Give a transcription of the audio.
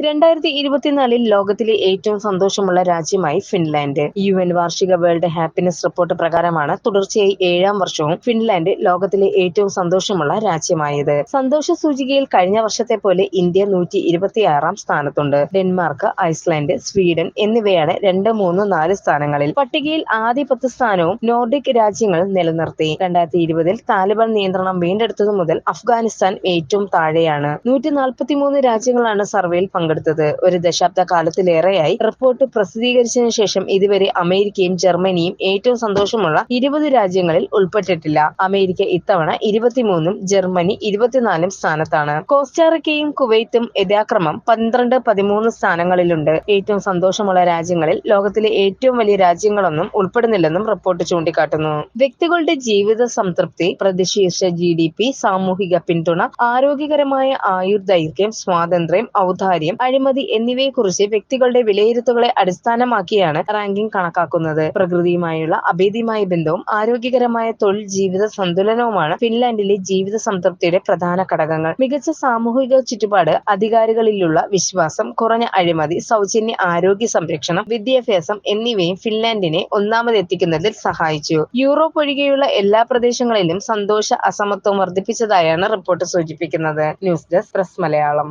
രണ്ടായിരത്തി ഇരുപത്തിനാലിൽ ലോകത്തിലെ ഏറ്റവും സന്തോഷമുള്ള രാജ്യമായി ഫിൻലാൻഡ്. യു എൻ വാർഷിക വേൾഡ് ഹാപ്പിനെസ് റിപ്പോർട്ട് പ്രകാരമാണ് തുടർച്ചയായി ഏഴാം വർഷവും ഫിൻലാൻഡ് ലോകത്തിലെ ഏറ്റവും സന്തോഷമുള്ള രാജ്യമായത്. സന്തോഷ സൂചികയിൽ കഴിഞ്ഞ വർഷത്തെ പോലെ ഇന്ത്യ നൂറ്റി ഇരുപത്തിയാറാം സ്ഥാനത്തുണ്ട്. ഡെൻമാർക്ക് ഐസ്ലാൻഡ് സ്വീഡൻ എന്നിവയാണ് രണ്ട് മൂന്ന് നാല് സ്ഥാനങ്ങളിൽ. പട്ടികയിൽ ആദ്യ പത്ത് സ്ഥാനവും നോർഡിക് രാജ്യങ്ങൾ നിലനിർത്തി. രണ്ടായിരത്തി ഇരുപതിൽ താലിബാൻ നിയന്ത്രണം വീണ്ടെടുത്തതു മുതൽ അഫ്ഗാനിസ്ഥാൻ ഏറ്റവും താഴെയാണ്. നൂറ്റി രാജ്യങ്ങളാണ് സർവേയിൽ പങ്കെടുത്തത്. ഒരു ദശാബ്ദ കാലത്തിലേറെയായി റിപ്പോർട്ട് പ്രസിദ്ധീകരിച്ചതിനു ശേഷം ഇതുവരെ അമേരിക്കയും ജർമ്മനിയും ഏറ്റവും സന്തോഷമുള്ള ഇരുപത് രാജ്യങ്ങളിൽ ഉൾപ്പെട്ടിട്ടില്ല. അമേരിക്ക ഇത്തവണ ഇരുപത്തിമൂന്നും ജർമ്മനി ഇരുപത്തിനാലും സ്ഥാനത്താണ്. കോസ്റ്റാറിക്കയും കുവൈത്തും യഥാക്രമം പന്ത്രണ്ട് പതിമൂന്ന് സ്ഥാനങ്ങളിലുണ്ട്. ഏറ്റവും സന്തോഷമുള്ള രാജ്യങ്ങളിൽ ലോകത്തിലെ ഏറ്റവും വലിയ രാജ്യങ്ങളൊന്നും ഉൾപ്പെടുന്നില്ലെന്നും റിപ്പോർട്ട് ചൂണ്ടിക്കാട്ടുന്നു. വ്യക്തികളുടെ ജീവിത സംതൃപ്തി പ്രതിശീർഷ ജി ഡി പി സാമൂഹിക പിന്തുണ ആരോഗ്യകരമായ ആയുർദൈർഘ്യം സ്വാതന്ത്ര്യം ഔദാര്യം അഴിമതി എന്നിവയെക്കുറിച്ച് വ്യക്തികളുടെ വിലയിരുത്തുകളെ അടിസ്ഥാനമാക്കിയാണ് റാങ്കിംഗ് കണക്കാക്കുന്നത്. പ്രകൃതിയുമായുള്ള അഭേദ്യമായ ബന്ധവും ആരോഗ്യകരമായ തൊഴിൽ ജീവിത സന്തുലനവുമാണ് ഫിൻലാൻഡിലെ ജീവിത സംതൃപ്തിയുടെ പ്രധാന ഘടകങ്ങൾ. മികച്ച സാമൂഹിക ചുറ്റുപാട് അധികാരികളിലുള്ള വിശ്വാസം കുറഞ്ഞ അഴിമതി സൗജന്യ ആരോഗ്യ സംരക്ഷണം വിദ്യാഭ്യാസം എന്നിവയും ഫിൻലാൻഡിനെ ഒന്നാമതെത്തിക്കുന്നതിൽ സഹായിച്ചു. യൂറോപ്പ് ഒഴികെയുള്ള എല്ലാ പ്രദേശങ്ങളിലും സന്തോഷ അസമത്വം വർദ്ധിപ്പിച്ചതായാണ് റിപ്പോർട്ട് സൂചിപ്പിക്കുന്നത്. News desk press Malayalam.